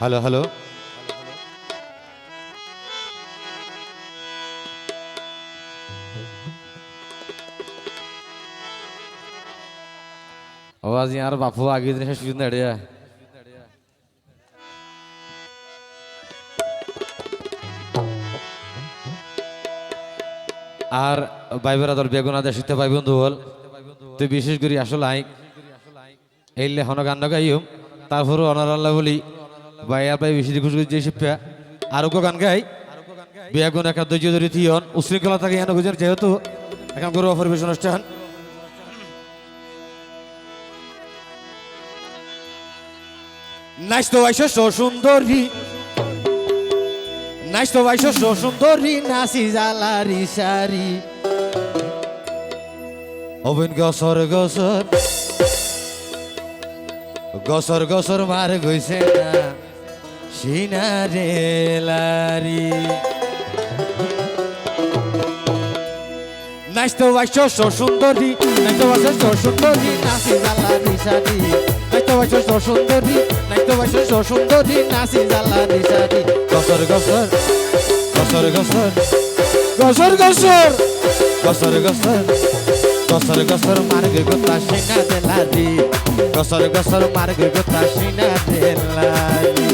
Hello hello ও আজ আর বাপু আগে দিন শেষ পর্যন্ত এড়িয়া আর বাইবের আদর বেগুন আদা শিখতে পাই বন্ধু হল। তুই বিশেষ করে আসল আইক এই লেখন গান গাইম তারপরও অনার আল্লাহ বলি। বাইয়া পাই বেশি খুশি যে শিপ্পা আরও গান গাই। বেগুন একা ধৈর্য ধরে থিয়ন। উশৃঙ্খলা থাকে যেহেতু এখন গরু অনুষ্ঠান। আইসো সুন্দরী। আইসো সুন্দরী নাসি জালারি সারি। অবিন গসর গসর। গসর গসর মার গইছে না। সিনারে লারি। নাইতো বাইশো সুন্দরী নাইতো বাইশো সুন্দরী নাসি জালারি সারি নাইতো বাইশো সুন্দরী নাইতো বাইশো সুন্দরী নাসি জালারি সারি গসর গসর গসর গসর। গসর গসর গসর গসর গসর গসর, মার্গ গোতা সিনা দেলারি গসর গসর, মার্গ গোতা সিনা দেলারি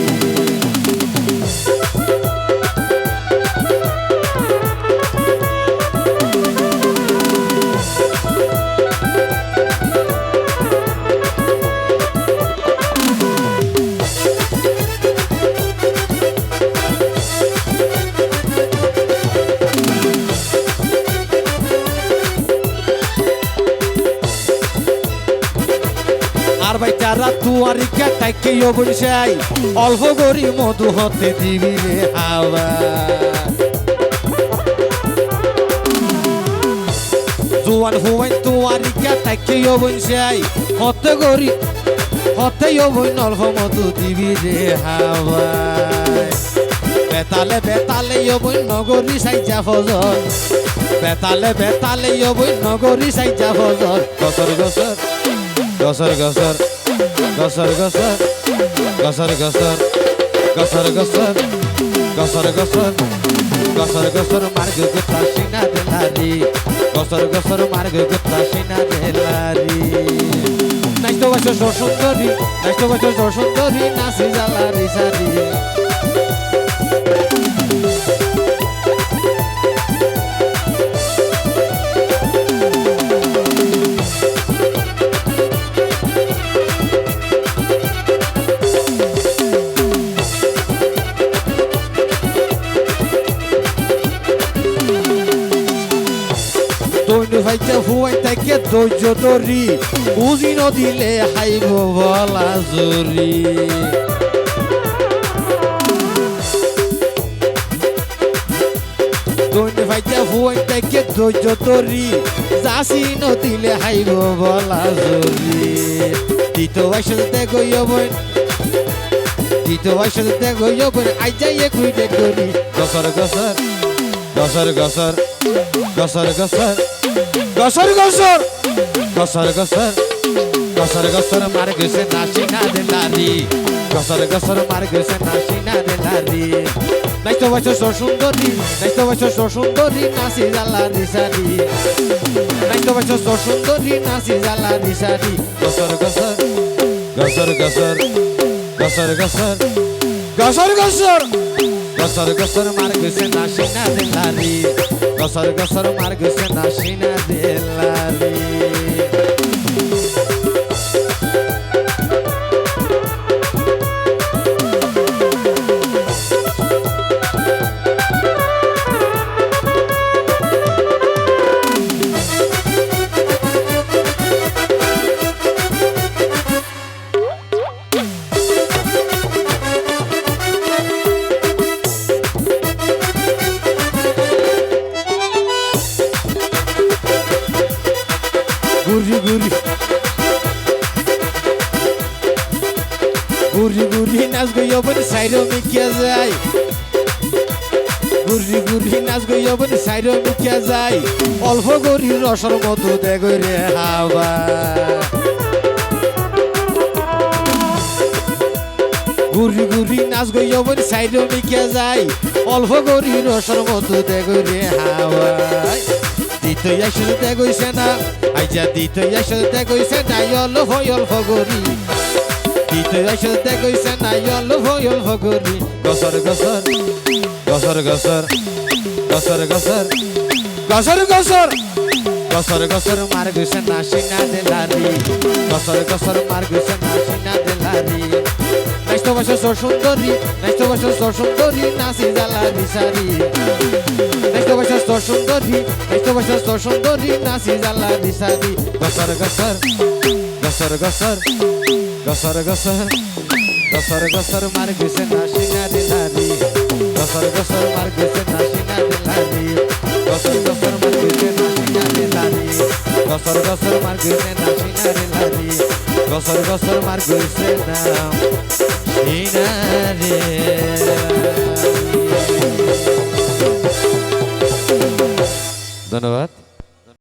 ভাই তারা তুয়ারি কাটাইকে অবশ্যই অল্প করি মধু হতে দিবি রে হাওয়া। জোয়ান হুয়াই তুয়ারি কাটাইকে অবশ্যই হতে করি, হতে অবৈ অল্প মধু দিবি রে হাওয়া। বেতালে বেতালে অবৈ নগরী সাইজা ফজর বেতালে বেতালে অবৈ নগরী সাইজা ফজর গসর গসর গসর গসর। গসর গসর গসর গসর গসর গসর গসর গসর গসর মার্গ গুতা সিনা দেলারি গসর গসর মার্গ গুতা সিনা দেলারি নাইতো বাসো সর সুন্দরী বাসো সর সুন্দরী নাসি জালারি সারি ধৈর্য ধরি, বুঝি নদিলে হাইব বলা জরি। ধৈর্য ধরি যাসি নদিলে হাইব বলা জরি। দ্বিতীয় দেখই বই দ্বিতীয় গসর গসর গসর গসর গসর গসর গসর। গসর গসর গসর গসর মার গেছে নাচি না দে দিলারি গসর গসর মার গেছে নাচি না দে দিলারি নাইতো বছর সর সুন্দরী নাইতো বছর সর সুন্দরী নাচি জালা দিশারি নাইতো বছর সর সুন্দরী নাচি জালা দিশারি গসর গসর গসর গসর গসর গসর গসর গসর। গসর গসর মার গেছে নাচি না দে দিলারি গসর গসর মার গেছে নাচি না দিলারি গুরি গই বলে সাইরো মিকিয়া যায়। গুরি গুরি নাচ গই বলে সাইরো মিকিয়া যায়। অল্প গরি রসর মতো দেখই রে হাওয়া। গুরি গুরি নাচ গইয়া বই সাইড নিকে যাই অল্প করি রসর মতো দেখো রে হাওয়াই দিতে আসে দেখইছে না, আইজা দিতে আসে দেখইছে না অল্প অল্প করি দিতে আসে দেখইছে না অল্প অল্প করি গসর গসর গসর গসর গসর গসর গসর গসর গসর গসর মার গেছে না সিনা দেলারি গসর গসর মার গেছে না সিনা দেলারি নাইস্ত বছর সর সুন্দরী নাইস্ত বছর সর সুন্দরী নাসি জালারি সারি নাইস্ত বছর সর সুন্দরী নাইস্ত বছর সর সুন্দরী নাসি জালারি সারি গসর গসর গসর গসর গসর গসর গসর গসর মার গেছে না সিনা দেলারি গসর গসর মার গেছে না সিনা দেলারি গসর গসর মার গেছে না সিনা দেলারি গসর গসর মার গেছে না সিনা দেলারি গসর গসর মার গেছে না সিনা ধন্যবাদ।